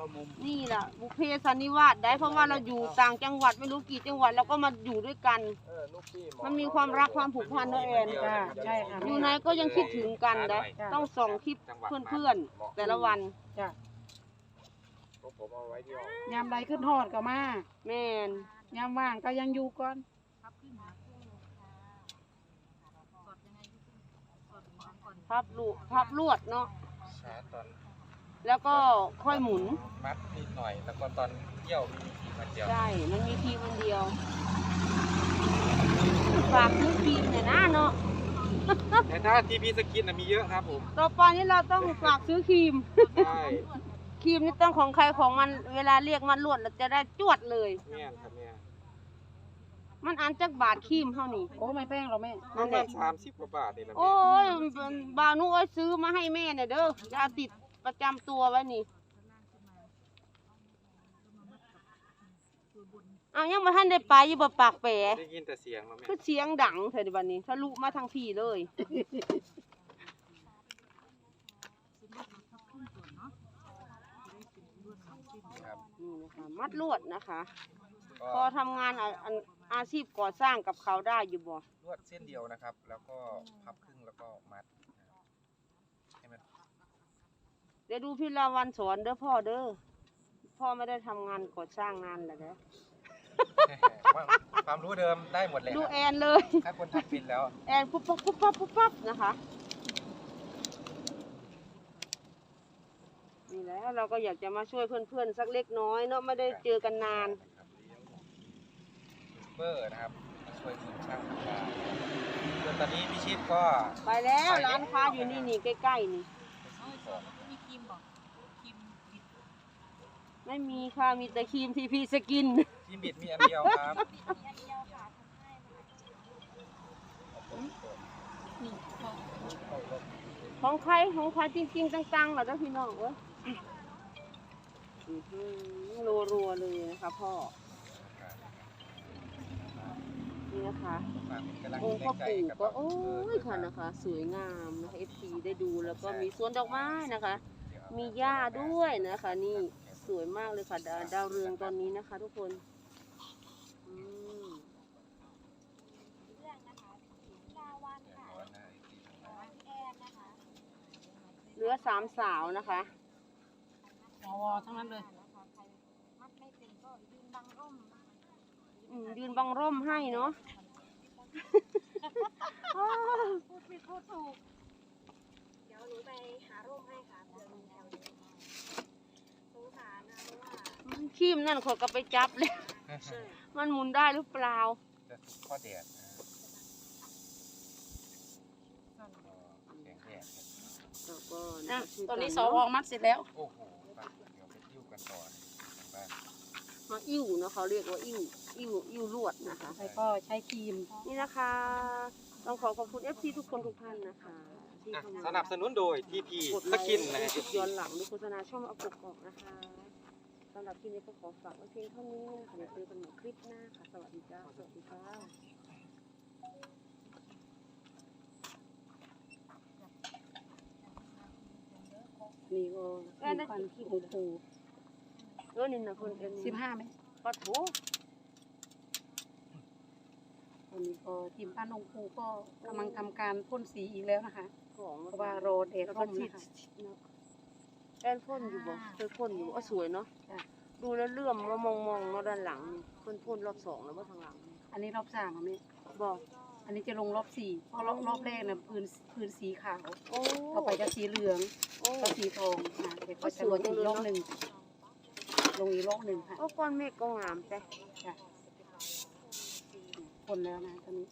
เข้ามุมนี่แหละบุพเพสันนิวาสได้เพราะว่าเราอยู่ต่างจังหวัดไม่รู้กี่จังหวัดเราก็มาอยู่ด้วยกัน เออลูกพี่หมันมีความรักความผูกพันนะแอน จ้าใช่ค่ะ อยู่ไหนก็ยังคิดถึงกันนะต้องส่องคลิปเพื่อนๆแต่ละวันจ้ะพวกผมเอาไว้ที่ห้องยามใดขึ้นทอดก็มาแม่นยามว่างก็ยังอยู่ก่อนพับลูกพับลวดเนาะ ชาร์จตอน แล้วก็ค่อยหมุน มัดนิดหน่อย แล้วก็ตอนเที่ยวมีทีมันเดียวใช่ มันมีทีมันเดียว ฝากซื้อครีมเนี่อยนะเนาะ แต่ถ้าทีพีสกินน่ะมีเยอะครับผมต่อไปนี้เราต้องฝากซื้อครีม ใช่ครีมนี่ต้องของใครของมัน เวลาเรียกมันลวดเราจะได้จวดเลย เนี่ยครับเนี่ยมันอันจักบาทครีมเท่านี้ โอ้ไม่แป้งหรอกแม่ ประมาณสามสิบกว่าบาทนี่แหละโอ้ยบาวนุเอ้ยซื้อมาให้แม่เนี่ยเด้อยาติด ประจำตัวไว้นี่เอายังมาท่านได้ไปอยู่บ่ปากแปรได้ยินแต่เสียงแล้วแม่คือเสียงดังเถอะดิบัดนี้ทะลุมาทางพี่เลย ครับนี่นะคะมัดลวดนะคะก็พอทำงานอะอันอาชีพก่อสร้างกับเขาได้อยู่บ่ลวดเส้นเดียวนะครับ แล้วก็พับครึ่งแล้วก็มัดนะครับให้มัน เดี๋ยวดูพี่ลาวันสอนเด้อพ่อเด้อพ่อไม่ได้ทำงานก่อสร้างนานแล้วเด้อความรู้เดิมได้หมดเลยดูครับแอนเลยถ้าคนทำเป็นแล้ว แอนปุ๊บปั๊บปุ๊บปั๊บปุ๊บปั๊บนะคะนี่แหล้วเราก็อยากจะมาช่วยเพื่อนๆสักเล็กน้อยเนาะไม่ได้เจอกันนานเบอร์นะครับมาช่วยทีมช่างทำงานส่วนตอนนี้พิชิตก็ ไปแล้วร้านค้าอยู่นี่นี่ใกล้ๆนี่ ของ ไม่มีค่ะ มีแต่ครีมทีพีสกิน ทีมบิดมีอันเดียวครับของใครของใครจริงๆจังๆเหรอเจ้าพี่น้องเว้ยอื้อหือรัวๆเลยนะคะพ่อ นี่นะคะฝากเป็นกำลังองค์แรพ่องใจปู่กับก็โอ้เบยร์ค่ะด้วยนะคะ สวยงามนะคะ FC ได้ดูแล้วก็มีสวนดอกไม้นะคะเดี๋ยวเอมีหญ้าด้วยนะคะนี่ส วยมากเลยค่ะ ดาวดาวเรืองตอนนี้นะคะ ทุกคนอืมเดี๋ยวร้อนนะอีกทีหนึ่งนะเหลือสามสาวนะคะสวทั้งนั้นเลยอืมยืนบังร่มให้เนาะพูดผิดพูดถูก เดี๋ยวหนูไปหาร่มให้ค่ะเผื่อมีแถวนี้ สงสารนะเพราะว่าขีมนั่นขอยก็ไปจับเลยมันหมุนได้หรือเปล่า จะสุกข้อแดดนะก็แข็งแดดครับแล้วก็อะะคะตอนนี้ช่สวยกัวเาะมัดเสร็จแล้ว โอ้โหไปเดี๋ยวไปยิ้วกันต่อทางบ้านมาอิ่วเนาะเขาเรียกว่าอิ่วอิ่วอิ่วลวดนะคะ แล้วก็ใช้ครีม นี่นะคะ ต้องขอขอบคุณ FC ทุกคนทุกท่านนะคะที่ อะเข้ามาสนับสนุนโดยทีพีกดสไลค์กินนะฮะกดย้อนหลังดูโฆษณาช่องเอาปกออกนะคะสำหรับคลิปนี้ก็ขอฝากไว้เพียงเท่านี้นะคะเดี๋ยวเจอกันใหม่คลิปหน้าค่ะ สวัสดีจ้าสวัสดีค่ะนี่ก็ทีมพันธุ์โอ้โหเออนี่นะคนเอ็นสิบห้าไหมปัดโถวันนี้ก็ทีมพันธุ์องค์ปูก็กำลังทำการพ่นสีอีกแล้วนะคะ ของเพราะว่าโรดเดดแล้วร่ก็มฉีดนะคะเนาะแอนพ่นอยู่บ่เคยพ่นอยู่บ่อ๋อสวยเนาะจ้ะดูแล้วเลื่อมมามองมองๆเนาะด้านหลังนี่พ่นพ่นรอบสองแล้วว่าทางหลังนี่อันนี้รอบสามอะแม่บอกอันนี้จะลงรอบสี่เพราะรอบรอบแรกน่ะพื้นพื้นสีขาวโอ้ต่อไปจะสีเหลืองโอ้ก็สีทองนะเดี๋ยวก็จะลงอีกรอบหนึ่งลงอีกรอบหนึ่งค่ะโอ้ก้อนเมฆก็งามแต่จ้ะคนแล้วนะตอนนี้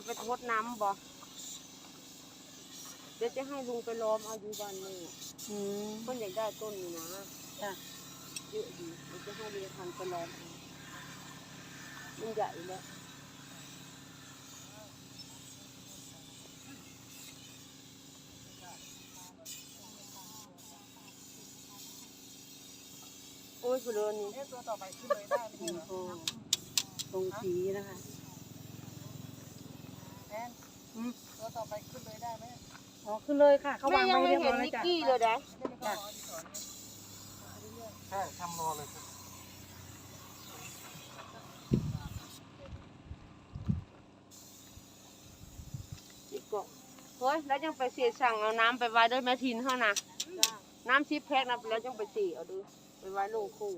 อ่าไปทดน้ำบ่เดี๋ยวจะให้ลุงไปล้อมเอาอยู่บ้านนี่อืม เพิ่นอยากได้ต้นนี่นะจ้ะ เยอะดีเดี๋ยวจะให้เรียพันธุ์ไปล้อมเอามันใหญ่แล้วอ้ยผู้เดินนี่นี่ก็ตรงสีนะคะ อืมอ๋อขึ้นเลยค่ะ เขาแม่วางยังไว้ไม่เรียบเห็ร้นอยแล้วนิกจ้ะกี้เลยได้จ้ะใช่ทำรอเลยครับอีกก็เฮ้ยแล้วยังไปเสียสั่งเอาน้ำไปไว้ด้วยแม่ทินเท่านะน้ำชิปแพ็กนะแล้วยังไปเสียเอาดูไปไว้ลงคู่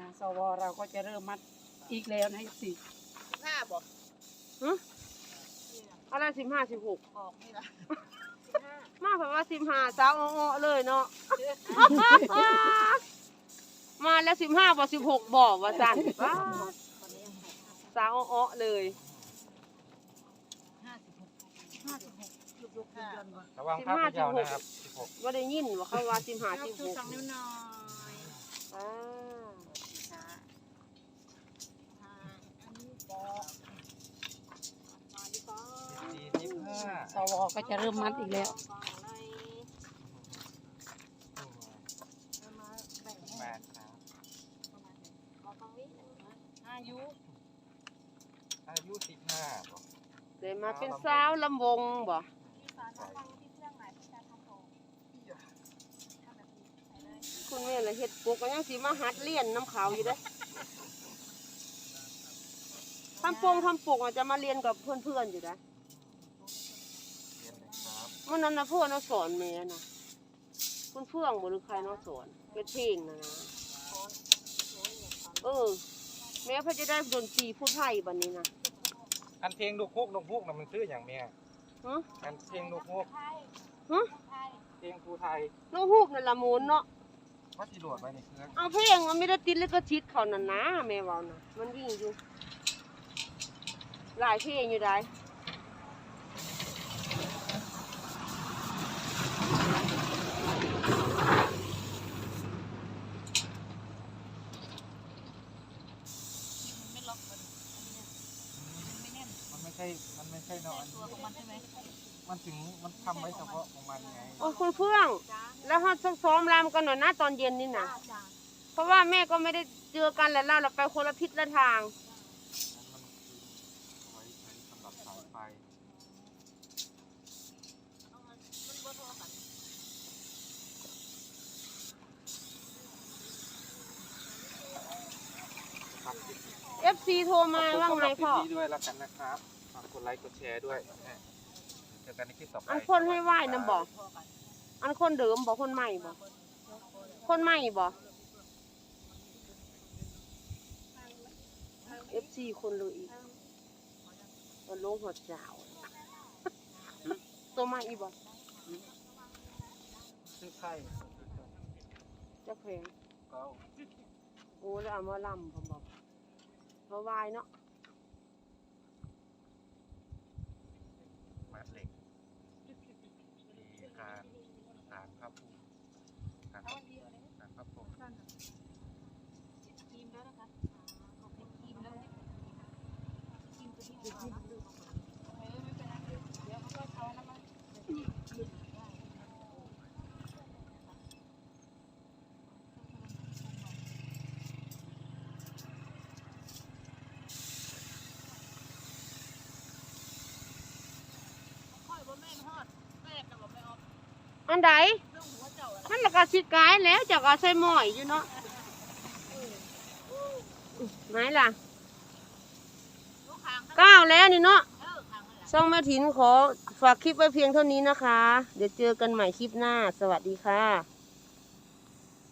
นะ สวเราก็จะเริ่มมัดอีกแล้วนะสิห้าบอกอะไรสิบห้าสิบหกออกนี่ละมาแบบว่าสิบห้าสาวอ้อๆเลยเนาะ มาแล้วสิบห้าบ่สิบหกบ่ว่าสั่นว้าสาวอ้อๆเลยระวังภาพยาวนะครับสิบหกว่าได้ยินว่าเขาว่าสิบห้าสิบหกสองนิ้วหน่อย อ่า อันนี้บอกมาดีกว่า สี่สิบ ห้าสวก็จะเริ่มมัดอีกแล้ว มาครับอายุอายุสิบห้าบอกเดี๋ยวมาเป็นสาวลำวงบ่ที่สารฟังที่เครื่องหมายที่จะทำโถทำแบบนี้ใส่เลยคุณแม่ละเฮ็ดปลูกก็ยังสิมาหัดเรียนน้ำขาวอยู่เด้อทำโปงทำปลูกอาจจะมาเรียนกับเพื่อนๆอยู่นะ มื่อนั้นนะเพื่อนเราสอนแม่นะคุณเพื่องบ่หรือใครเนาะสอนเป็นเพลงนะนะเออ แม่เพื่อจะได้ดนตรีผู้ไทยบัดนี้นะอันเพลงลูกฮกลูกฮกน่ะมันชื่ออย่างเนี้ยฮะอันเพลงลูกฮกไทยฮะไทยเพลงภูไทยน้องฮูบนั่นละหมูนเนาะว่าสิโหลดไว้ในเครื่องเอาเพลงมันไม่ได้ติดแล้วก็ชิดเขานั่นนะแม่เว้านะมันวิ่งอยู่หลายเพลงอยู่ได้ ไม่ล็อกมันไม่แน่น มันไม่ใช่ มันไม่ ใช่เนาะอันตัวของมันใช่ไหมมันถึงมันทำไว้เฉพาะของมันไง โอ้ยคุณเพื่อง จ้าแล้วเขาซักซ้อมรำกันหน่อยนะตอนเย็นนี่นะ จ้าจ้าเพราะว่าแม่ก็ไม่ได้เจอกันแล้วเราเราไปคนละทิศละทางนั้นมันคือเอาไว้ใช้สำหรับสายไฟมันบ่โทรกันครับ FC โทรมาว่าไงพ่อ ขบคุณสำหรับคลิปนี้ด้วยแล้วกันนะครับฝากก ดไลค์กดแชร์ด้วยนะเจอกันในคลิปต่อไปอันคนให้ไหว้นะบอก อันคนเดิมบอกคนใหม่บอก คนใหม่บอก FC คนเลยอีกมันลงหัวเจ้าตัวใหม่อีกบอกชื่อไข่จะเพลงเก้าโอ้แล้วเอามาลำผมบอกมาไหว้เนาะ มาเหล็กมีการสารพระภูมิการ เอาอันเดียวเลย สารพระภูมิ ครีมแล้วนะคะขอบคุณครีมแล้วเนี่ยครีมตัวนี้ไม่เป็นไรเดี๋ยวเขาก็เอาน้ำมันค่อยบ่แม่นฮอดแม่กับบ่แม่ออก อันใดเรื่องหัวเจ้าอะมันละกาสิกายแล้วจากเอาใส่หม้อยอยู่เนาะไหนล่ะก้าวแล้วนี่เนาะเออค้างนั่นแหละช่องแม่ถินขอฝากคลิปไว้เพียงเท่านี้นะคะ เดี๋ยวเจอกันใหม่คลิปหน้า สวัสดีค่ะ